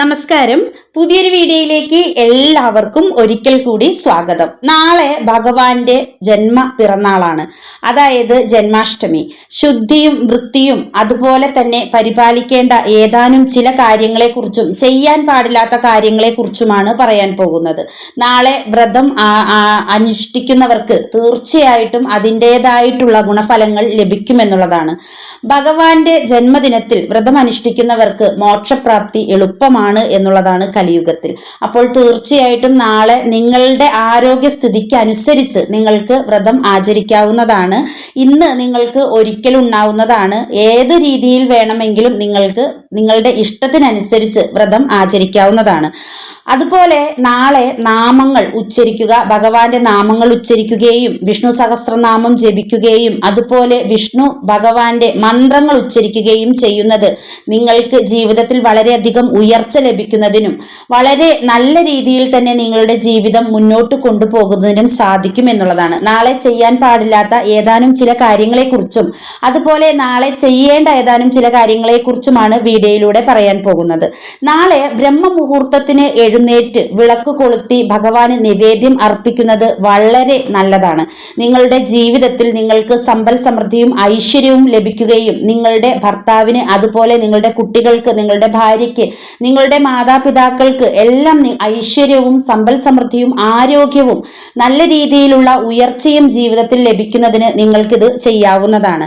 നമസ്കാരം. പുതിയൊരു വീഡിയോയിലേക്ക് എല്ലാവർക്കും ഒരിക്കൽ കൂടി സ്വാഗതം. നാളെ ഭഗവാന്റെ ജന്മ പിറന്നാളാണ്. അതായത് ജന്മാഷ്ടമി. ശുദ്ധിയും വൃത്തിയും അതുപോലെ തന്നെ പരിപാലിക്കേണ്ട ഏതാനും ചില കാര്യങ്ങളെക്കുറിച്ചും ചെയ്യാൻ പാടില്ലാത്ത കാര്യങ്ങളെക്കുറിച്ചുമാണ് പറയാൻ പോകുന്നത്. നാളെ വ്രതം അനുഷ്ഠിക്കുന്നവർക്ക് തീർച്ചയായിട്ടും അതിന്റെതായിട്ടുള്ള ഗുണഫലങ്ങൾ ലഭിക്കുമെന്നുള്ളതാണ്. ഭഗവാന്റെ ജന്മദിനത്തിൽ വ്രതം അനുഷ്ഠിക്കുന്നവർക്ക് മോക്ഷപ്രാപ്തി എളുപ്പമാണ്. എന്നുള്ളതാണ് കലിയുഗത്തിൽ. അപ്പോൾ തീർച്ചയായിട്ടും നാളെ നിങ്ങളുടെ ആരോഗ്യസ്ഥിതിക്ക് അനുസരിച്ച് നിങ്ങൾക്ക് വ്രതം ആചരിക്കാവുന്നതാണ്. ഇന്ന് നിങ്ങൾക്ക് ഒരിക്കലുണ്ടാവുന്നതാണ് ഏത് രീതിയിൽ വേണമെങ്കിലും നിങ്ങൾക്ക് നിങ്ങളുടെ ഇഷ്ടത്തിനനുസരിച്ച് വ്രതം ആചരിക്കാവുന്നതാണ്. അതുപോലെ നാളെ നാമങ്ങൾ ഉച്ചരിക്കുക ഭഗവാന്റെ നാമങ്ങൾ ഉച്ചരിക്കുകയും വിഷ്ണു സഹസ്രനാമം ജപിക്കുകയും അതുപോലെ വിഷ്ണു ഭഗവാന്റെ മന്ത്രങ്ങൾ ഉച്ചരിക്കുകയും ചെയ്യുന്നത് നിങ്ങൾക്ക് ജീവിതത്തിൽ വളരെയധികം ഉയർച്ച ലഭിക്കുന്നതിനും വളരെ നല്ല രീതിയിൽ തന്നെ നിങ്ങളുടെ ജീവിതം മുന്നോട്ട് കൊണ്ടുപോകുന്നതിനും സാധിക്കും എന്നുള്ളതാണ്. നാളെ ചെയ്യാൻ പാടില്ലാത്ത ഏതാനും ചില കാര്യങ്ങളെക്കുറിച്ചും അതുപോലെ നാളെ ചെയ്യേണ്ട ഏതാനും ചില കാര്യങ്ങളെക്കുറിച്ചുമാണ് വീഡിയോയിലൂടെ പറയാൻ പോകുന്നത്. നാളെ ബ്രഹ്മമുഹൂർത്തത്തിന് എഴുന്നേറ്റ് വിളക്ക് കൊളുത്തി ഭഗവാന് നിവേദ്യം അർപ്പിക്കുന്നത് വളരെ നല്ലതാണ്. നിങ്ങളുടെ ജീവിതത്തിൽ നിങ്ങൾക്ക് സമ്പൽ സമൃദ്ധിയും ഐശ്വര്യവും ലഭിക്കുകയും നിങ്ങളുടെ ഭർത്താവിന് അതുപോലെ നിങ്ങളുടെ കുട്ടികൾക്ക് നിങ്ങളുടെ ഭാര്യയ്ക്ക് നിങ്ങളുടെ മാതാപിതാക്കൾക്ക് എല്ലാം ഐശ്വര്യവും സമ്പൽ സമൃദ്ധിയും ആരോഗ്യവും നല്ല രീതിയിലുള്ള ഉയർച്ചയും ജീവിതത്തിൽ ലഭിക്കുന്നതിന് നിങ്ങൾക്കിത് ചെയ്യാവുന്നതാണ്.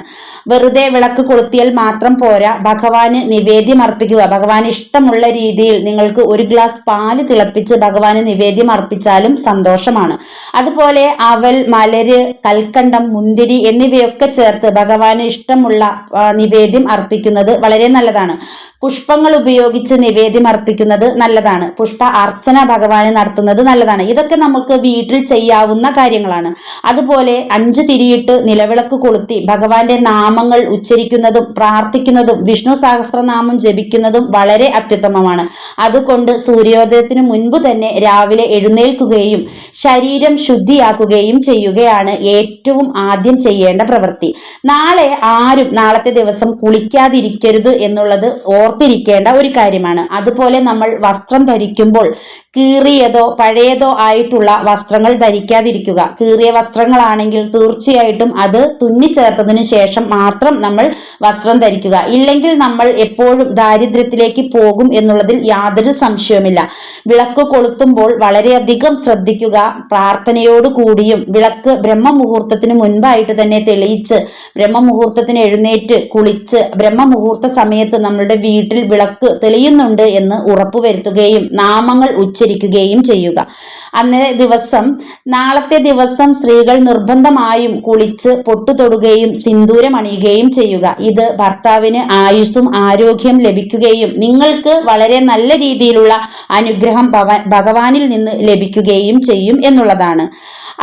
വെറുതെ വിളക്ക് കൊളുത്തിയാൽ മാത്രം പോരാ. ഭഗവാന് നിവേദ്യം അർപ്പിക്കുക. ഭഗവാൻ ഇഷ്ടമുള്ള രീതിയിൽ നിങ്ങൾക്ക് ഒരു ഗ്ലാസ് പാൽ തിളപ്പിച്ച് ഭഗവാന് നിവേദ്യം അർപ്പിച്ചാലും സന്തോഷമാണ്. അതുപോലെ അവൽ മലര് കൽക്കണ്ടം മുന്തിരി എന്നിവയൊക്കെ ചേർത്ത് ഭഗവാന് ഇഷ്ടമുള്ള നിവേദ്യം അർപ്പിക്കുന്നത് വളരെ നല്ലതാണ്. പുഷ്പങ്ങൾ ഉപയോഗിച്ച് നിവേദ്യം അർപ്പിക്കുന്നത് നല്ലതാണ്. പുഷ്പ അർച്ചന ഭഗവാന് നടത്തുന്നത് നല്ലതാണ്. ഇതൊക്കെ നമുക്ക് വീട്ടിൽ ചെയ്യാവുന്ന കാര്യങ്ങളാണ്. അതുപോലെ അഞ്ച് തിരിയിട്ട് നിലവിളക്ക് കൊളുത്തി ഭഗവാന്റെ നാമങ്ങൾ ഉച്ചരിക്കുന്നതും പ്രാർത്ഥിക്കുന്നതും വിഷ്ണു സഹസ്രനാമം ജപിക്കുന്നതും വളരെ അത്യുത്തമമാണ്. അതുകൊണ്ട് സൂര്യോദയത്തിന് മുൻപ് തന്നെ രാവിലെ എഴുന്നേൽക്കുകയും ശരീരം ശുദ്ധിയാക്കുകയും ചെയ്യുകയാണ് ഏറ്റവും ആദ്യം ചെയ്യേണ്ട പ്രവൃത്തി. നാളെ ആരും നാളത്തെ ദിവസം കുളിക്കാതിരിക്കരുത് എന്നുള്ളത് ഓർത്തിരിക്കേണ്ട ഒരു കാര്യമാണ്. അതുപോലെ നമ്മൾ വസ്ത്രം ധരിക്കുമ്പോൾ കീറിയതോ പഴയതോ ആയിട്ടുള്ള വസ്ത്രങ്ങൾ ധരിക്കാതിരിക്കുക. കീറിയ വസ്ത്രങ്ങളാണെങ്കിൽ തീർച്ചയായിട്ടും അത് തുന്നിച്ചേർത്തതിന് ശേഷം മാത്രം നമ്മൾ വസ്ത്രം ധരിക്കുക. ഇല്ലെങ്കിൽ നമ്മൾ എപ്പോഴും ദാരിദ്ര്യത്തിലേക്ക് പോകും എന്നുള്ളതിൽ യാതൊരു സംശയവുമില്ല. വിളക്ക് കൊളുത്തുമ്പോൾ വളരെയധികം ശ്രദ്ധിക്കുക. പ്രാർത്ഥനയോട് കൂടിയും വിളക്ക് ബ്രഹ്മമുഹൂർത്തത്തിന് മുൻപായിട്ട് തന്നെ തെളിയിച്ച് ബ്രഹ്മമുഹൂർത്തത്തിന് എഴുന്നേറ്റ് കുളിച്ച് ബ്രഹ്മമുഹൂർത്ത സമയത്ത് നമ്മളുടെ വീട്ടിൽ വിളക്ക് തെളിയുന്നുണ്ട് എന്ന് ഉറപ്പുവരുത്തുകയും നാമങ്ങൾ ഉച്ചരിക്കുകയും ചെയ്യുക. അന്നേ ദിവസം നാളത്തെ ദിവസം സ്ത്രീകൾ നിർബന്ധമായും കുളിച്ച് പൊട്ടു തൊടുകയും സിന്ദൂരം അണിയുകയും ചെയ്യുക. ഇത് ഭർത്താവിന് ആയുസ്സും ആരോഗ്യം ലഭിക്കുകയും നിങ്ങൾക്ക് വളരെ നല്ല രീതിയിലുള്ള അനുഗ്രഹം ഭഗവാനിൽ നിന്ന് ലഭിക്കുകയും ചെയ്യും എന്നുള്ളതാണ്.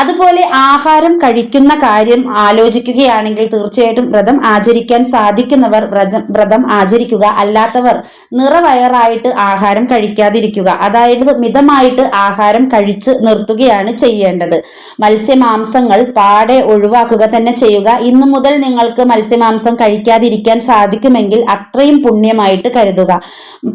അതുപോലെ ആഹാരം കഴിക്കുന്ന കാര്യം ആലോചിക്കുകയാണെങ്കിൽ തീർച്ചയായിട്ടും വ്രതം ആചരിക്കാൻ സാധിക്കുന്നവർ വ്രജം വ്രതം ആചരിക്കുക. അല്ലാത്തവർ നിറവയറായിട്ട് ആഹാരം കഴിക്കാതിരിക്കുക. അതായത് മിതമായിട്ട് ആഹാരം കഴിച്ച് നിർത്തുകയാണ് ചെയ്യേണ്ടത്. മത്സ്യമാംസങ്ങൾ പാടെ ഒഴിവാക്കുക തന്നെ ചെയ്യുക. ഇന്നു മുതൽ നിങ്ങൾക്ക് മത്സ്യമാംസം കഴിക്കാതിരിക്കാൻ സാധിക്കുമെങ്കിൽ അത്രയും പുണ്യമായിട്ട് കരുതുക.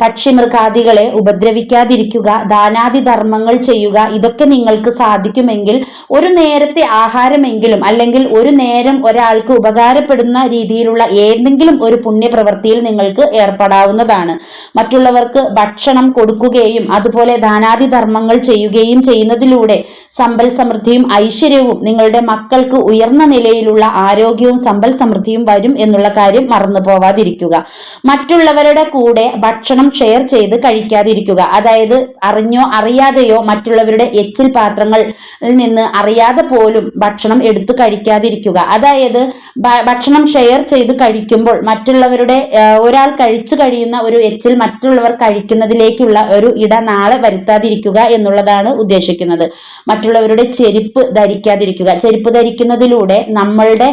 പക്ഷിമൃഗാദികളെ ഉപദ്രവിക്കാതിരിക്കുക. ദാനാദി ധർമ്മങ്ങൾ ചെയ്യുക. ഇതൊക്കെ നിങ്ങൾക്ക് സാധിക്കുമെങ്കിൽ ഒരു നേരത്തെ ആഹാരമെങ്കിലും അല്ലെങ്കിൽ ഒരു നേരം ഒരാൾക്ക് ഉപകാരപ്പെടുന്ന രീതിയിലുള്ള ഏതെങ്കിലും ഒരു പുണ്യപ്രവൃത്തിയിൽ നിങ്ങൾക്ക് ഏർപ്പെടാവുന്നതാണ്. മറ്റുള്ളവർക്ക് ഭക്ഷണം കൊടുക്കുകയും അതുപോലെ ദാനാദി ധർമ്മങ്ങൾ ചെയ്യുകയും ചെയ്യുന്നതിലൂടെ സമ്പൽ സമൃദ്ധിയും ഐശ്വര്യവും നിങ്ങളുടെ മക്കൾക്ക് ഉയർന്ന നിലയിലുള്ള ആരോഗ്യവും സമ്പൽ സമൃദ്ധിയും വരും എന്നുള്ള കാര്യം മറന്നു പോവാതിരിക്കുക. മറ്റുള്ളവരുടെ കൂടെ ഭക്ഷണം ഷെയർ ചെയ്ത് കഴിക്കാതിരിക്കുക. അതായത് അറിഞ്ഞോ അറിയാതെയോ മറ്റുള്ളവരുടെ എച്ചിൽ പാത്രങ്ങൾ നിന്ന് അറിയാതെ പോലും ഭക്ഷണം എടുത്തു കഴിക്കാതിരിക്കുക. അതായത് ഭക്ഷണം ഷെയർ ചെയ്ത് കഴിക്കുമ്പോൾ മറ്റുള്ളവരുടെ ഒരാൾ കഴിച്ചു കഴിയുന്ന ഒരു എച്ചിൽ മറ്റുള്ളവർ കഴിക്കുന്നതിലേക്കുള്ള ഒരു ഇട നാളെ വരുത്താതിരിക്കുക എന്നുള്ളതാണ് ഉദ്ദേശിക്കുന്നത്. മറ്റുള്ളവരുടെ ചെരുപ്പ് ധരിക്കാതിരിക്കുക. ചെരുപ്പ് ധരിക്കുന്നതിലൂടെ നമ്മളുടെ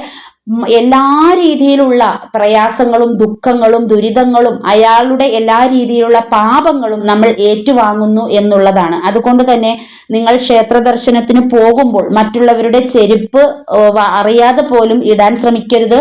എല്ലാ രീതിയിലുള്ള പ്രയാസങ്ങളും ദുഃഖങ്ങളും ദുരിതങ്ങളും അയാളുടെ എല്ലാ രീതിയിലുള്ള പാപങ്ങളും നമ്മൾ ഏറ്റുവാങ്ങുന്നു എന്നുള്ളതാണ്. അതുകൊണ്ട് തന്നെ നിങ്ങൾ ക്ഷേത്ര ദർശനത്തിന് പോകുമ്പോൾ മറ്റുള്ളവരുടെ ചെരുപ്പ് അറിയാതെ പോലും ഇടാൻ ശ്രമിക്കരുത്.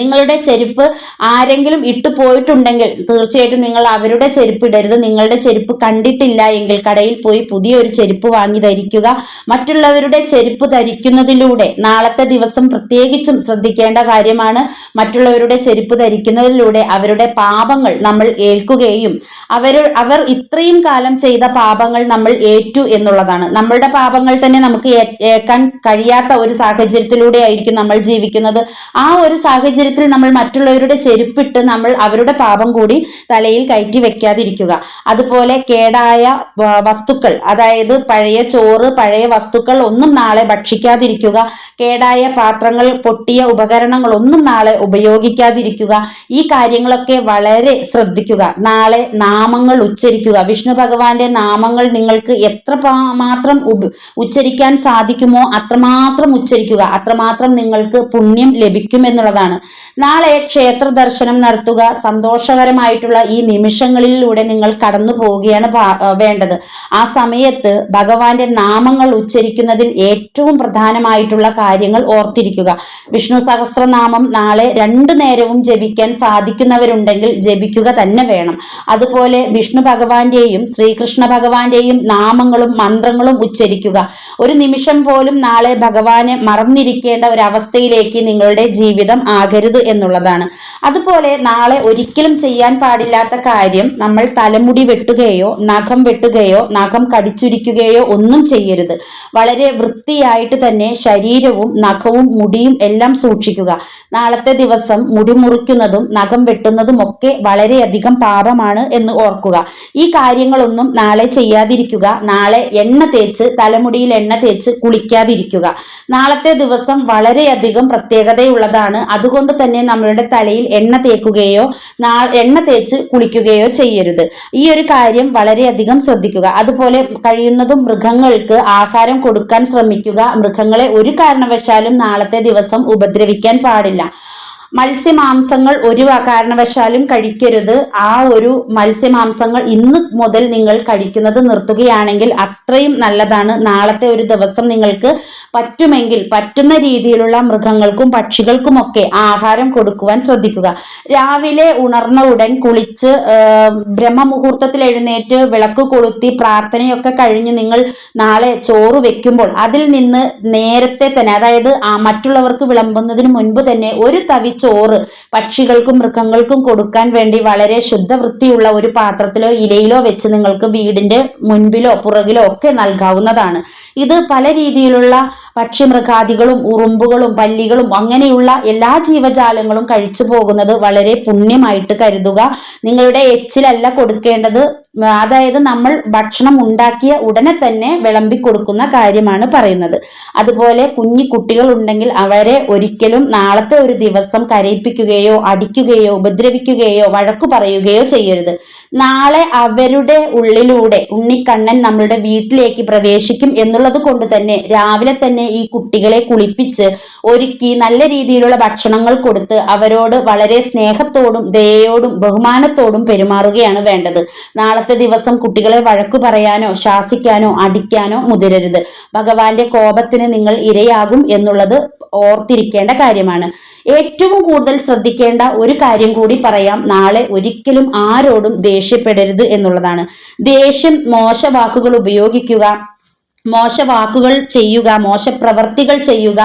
നിങ്ങളുടെ ചെരുപ്പ് ആരെങ്കിലും ഇട്ടു പോയിട്ടുണ്ടെങ്കിൽ തീർച്ചയായിട്ടും നിങ്ങൾ അവരുടെ ചെരുപ്പ് ഇടരുത്. നിങ്ങളുടെ ചെരുപ്പ് കണ്ടിട്ടില്ല എങ്കിൽ കടയിൽ പോയി പുതിയൊരു ചെരുപ്പ് വാങ്ങി ധരിക്കുക. മറ്റുള്ളവരുടെ ചെരുപ്പ് ധരിക്കുന്നതിലൂടെ നാളത്തെ ദിവസം പ്രത്യേകിച്ചും ശ്രദ്ധിക്കേണ്ട കാര്യമാണ് മറ്റുള്ളവരുടെ ചെരുപ്പ് ധരിക്കുന്നതിലൂടെ അവരുടെ പാപങ്ങൾ നമ്മൾ ഏൽക്കുകയും അവർ അവർ ഇത്രയും കാലം ചെയ്ത പാപങ്ങൾ നമ്മൾ ഏറ്റു എന്നുള്ളതാണ്. നമ്മളുടെ പാപങ്ങൾ തന്നെ നമുക്ക് ഏക്കാൻ കഴിയാത്ത ഒരു സാഹചര്യത്തിലൂടെ ആയിരിക്കും നമ്മൾ ജീവിക്കുന്നത്. ആ ഒരു സാഹചര്യം സാഹചര്യത്തിൽ നമ്മൾ മറ്റുള്ളവരുടെ ചെരുപ്പിട്ട് നമ്മൾ അവരുടെ പാപം കൂടി തലയിൽ കയറ്റി വെക്കാതിരിക്കുക. അതുപോലെ കേടായ വസ്തുക്കൾ അതായത് പഴയ ചോറ് പഴയ വസ്തുക്കൾ ഒന്നും നാളെ ഭക്ഷിക്കാതിരിക്കുക. കേടായ പാത്രങ്ങൾ പൊട്ടിയ ഉപകരണങ്ങൾ ഒന്നും നാളെ ഉപയോഗിക്കാതിരിക്കുക. ഈ കാര്യങ്ങളൊക്കെ വളരെ ശ്രദ്ധിക്കുക. നാളെ നാമങ്ങൾ ഉച്ചരിക്കുക. വിഷ്ണു ഭഗവാന്റെ നാമങ്ങൾ നിങ്ങൾക്ക് എത്ര മാത്രം ഉച്ചരിക്കാൻ സാധിക്കുമോ അത്രമാത്രം ഉച്ചരിക്കുക. അത്രമാത്രം നിങ്ങൾക്ക് പുണ്യം ലഭിക്കുമെന്നുള്ളതാണ്. നാളെ ക്ഷേത്ര ദർശനം നടത്തുക. സന്തോഷകരമായിട്ടുള്ള ഈ നിമിഷങ്ങളിലൂടെ നിങ്ങൾ കടന്നു പോവുകയാണ് വേണ്ടത്. ആ സമയത്ത് ഭഗവാന്റെ നാമങ്ങൾ ഉച്ചരിക്കുന്നതിൽ ഏറ്റവും പ്രധാനമായിട്ടുള്ള കാര്യങ്ങൾ ഓർത്തിരിക്കുക. വിഷ്ണു സഹസ്രനാമം നാളെ രണ്ടു നേരവും ജപിക്കാൻ സാധിക്കുന്നവരുണ്ടെങ്കിൽ ജപിക്കുക തന്നെ വേണം. അതുപോലെ വിഷ്ണു ഭഗവാന്റെയും ശ്രീകൃഷ്ണ ഭഗവാന്റെയും നാമങ്ങളും മന്ത്രങ്ങളും ഉച്ചരിക്കുക. ഒരു നിമിഷം പോലും നാളെ ഭഗവാനെ മറന്നിരിക്കേണ്ട ഒരവസ്ഥയിലേക്ക് നിങ്ങളുടെ ജീവിതം ആകരുത് എന്നുള്ളതാണ്. അതുപോലെ നാളെ ഒരിക്കലും ചെയ്യാൻ പാടില്ലാത്ത കാര്യം നമ്മൾ തലമുടി വെട്ടുകയോ നഖം വെട്ടുകയോ നഖം കടിച്ചുരിക്കുകയോ ഒന്നും ചെയ്യരുത്. വളരെ വൃത്തിയായിട്ട് തന്നെ ശരീരവും നഖവും മുടിയും എല്ലാം സൂക്ഷിക്കുക. നാളത്തെ ദിവസം മുടി മുറിക്കുന്നതും നഖം വെട്ടുന്നതും ഒക്കെ വളരെയധികം പാപമാണ് എന്ന് ഓർക്കുക. ഈ കാര്യങ്ങളൊന്നും നാളെ ചെയ്യാതിരിക്കുക. നാളെ എണ്ണ തേച്ച് തലമുടിയിൽ എണ്ണ തേച്ച് കുളിക്കാതിരിക്കുക. നാളത്തെ ദിവസം വളരെയധികം പ്രത്യേകതയുള്ളതാണ്. അതുകൊണ്ട് തന്നെ നമ്മളുടെ തലയിൽ എണ്ണ തേക്കുകയോ എണ്ണ തേച്ച് കുളിക്കുകയോ ചെയ്യരുത്. ഈ ഒരു കാര്യം വളരെയധികം ശ്രദ്ധിക്കുക. അതുപോലെ കഴിയുന്നതും മൃഗങ്ങൾക്ക് ആഹാരം കൊടുക്കാൻ ശ്രമിക്കുക. മൃഗങ്ങളെ ഒരു കാരണവശാലും നാളത്തെ ദിവസം ഉപദ്രവിക്കാൻ പാടില്ല. മത്സ്യമാംസങ്ങൾ ഒരു കാരണവശാലും കഴിക്കരുത്. ആ ഒരു മത്സ്യമാംസങ്ങൾ ഇന്ന് മുതൽ നിങ്ങൾ കഴിക്കുന്നത് നിർത്തുകയാണെങ്കിൽ അത്രയും നല്ലതാണ്. നാളത്തെ ഒരു ദിവസം നിങ്ങൾക്ക് പറ്റുമെങ്കിൽ പറ്റുന്ന രീതിയിലുള്ള മൃഗങ്ങൾക്കും പക്ഷികൾക്കുമൊക്കെ ആഹാരം കൊടുക്കുവാൻ ശ്രദ്ധിക്കുക. രാവിലെ ഉണർന്ന ഉടൻ കുളിച്ച് ബ്രഹ്മമുഹൂർത്തത്തിൽ എഴുന്നേറ്റ് വിളക്ക് കൊളുത്തി പ്രാർത്ഥനയൊക്കെ കഴിഞ്ഞ് നിങ്ങൾ നാളെ ചോറ് വെക്കുമ്പോൾ അതിൽ നിന്ന് നേരത്തെ തന്നെ അതായത് മറ്റുള്ളവർക്ക് വിളമ്പുന്നതിന് മുൻപ് തന്നെ ഒരു തവി ചോറ്. പക്ഷികൾക്കും മൃഗങ്ങൾക്കും കൊടുക്കാൻ വേണ്ടി വളരെ ശുദ്ധവൃത്തിയുള്ള ഒരു പാത്രത്തിലോ ഇലയിലോ വെച്ച് നിങ്ങൾക്ക് വീടിന്റെ മുൻപിലോ പുറകിലോ ഒക്കെ നൽകാവുന്നതാണ്. ഇത് പല രീതിയിലുള്ള പക്ഷിമൃഗാദികളും ഉറുമ്പുകളും പല്ലികളും അങ്ങനെയുള്ള എല്ലാ ജീവജാലങ്ങളും കഴിച്ചു പോകുന്നത് വളരെ പുണ്യമായിട്ട് കരുതുക. നിങ്ങളുടെ എച്ചിലല്ല കൊടുക്കേണ്ടത്. അതായത് നമ്മൾ ഭക്ഷണം ഉണ്ടാക്കിയ ഉടനെ തന്നെ വിളമ്പി കൊടുക്കുന്ന കാര്യമാണ് പറയുന്നത്. അതുപോലെ കുഞ്ഞു കുട്ടികൾ ഉണ്ടെങ്കിൽ അവരെ ഒരിക്കലും നാളത്തെ ഒരു ദിവസം കരയിപ്പിക്കുകയോ അടിക്കുകയോ ഉപദ്രവിക്കുകയോ വഴക്കു പറയുകയോ ചെയ്യരുത്. നാളെ അവരുടെ ഉള്ളിലൂടെ ഉണ്ണിക്കണ്ണൻ നമ്മളുടെ വീട്ടിലേക്ക് പ്രവേശിക്കും എന്നുള്ളത് കൊണ്ട് തന്നെ രാവിലെ തന്നെ ഈ കുട്ടികളെ കുളിപ്പിച്ച് ഒരുക്കി നല്ല രീതിയിലുള്ള ഭക്ഷണങ്ങൾ കൊടുത്ത് അവരോട് വളരെ സ്നേഹത്തോടും ദയോടും ബഹുമാനത്തോടും പെരുമാറുകയാണ് വേണ്ടത്. നാളത്തെ ദിവസം കുട്ടികളെ വഴക്കു പറയാനോ ശാസിക്കാനോ അടിക്കാനോ മുതിരരുത്. ഭഗവാന്റെ കോപത്തിന് നിങ്ങൾ ഇരയാകും എന്നുള്ളത് ഓർത്തിരിക്കേണ്ട കാര്യമാണ്. ഏറ്റവും കൂടുതൽ ശ്രദ്ധിക്കേണ്ട ഒരു കാര്യം കൂടി പറയാം. നാളെ ഒരിക്കലും ആരോടും ദേഷ്യപ്പെടരുത് എന്നുള്ളതാണ്. ദേഷ്യം മോശ വാക്കുകൾ ഉപയോഗിക്കുക മോശ വാക്കുകൾ ചെയ്യുക മോശ പ്രവർത്തികൾ ചെയ്യുക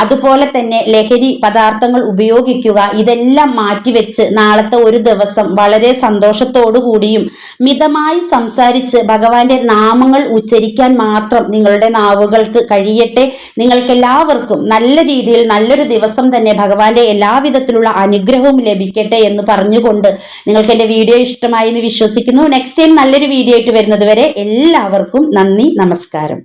അതുപോലെ തന്നെ ലഹരി പദാർത്ഥങ്ങൾ ഉപയോഗിക്കുക ഇതെല്ലാം മാറ്റിവെച്ച് നാളത്തെ ഒരു ദിവസം വളരെ സന്തോഷത്തോടു കൂടിയും മിതമായി സംസാരിച്ച് ഭഗവാന്റെ നാമങ്ങൾ ഉച്ചരിക്കാൻ മാത്രം നിങ്ങളുടെ നാവുകൾക്ക് കഴിയട്ടെ. നിങ്ങൾക്കെല്ലാവർക്കും നല്ല രീതിയിൽ നല്ലൊരു ദിവസം തന്നെ ഭഗവാന്റെ എല്ലാവിധത്തിലുള്ള അനുഗ്രഹവും ലഭിക്കട്ടെ എന്ന് പറഞ്ഞുകൊണ്ട് നിങ്ങൾക്ക് എന്റെ വീഡിയോ ഇഷ്ടമായി എന്ന് വിശ്വസിക്കുന്നു. നെക്സ്റ്റ് ടൈം നല്ലൊരു വീഡിയോ ആയിട്ട് വരുന്നത് വരെ എല്ലാവർക്കും നന്ദി നമസ്കാരം.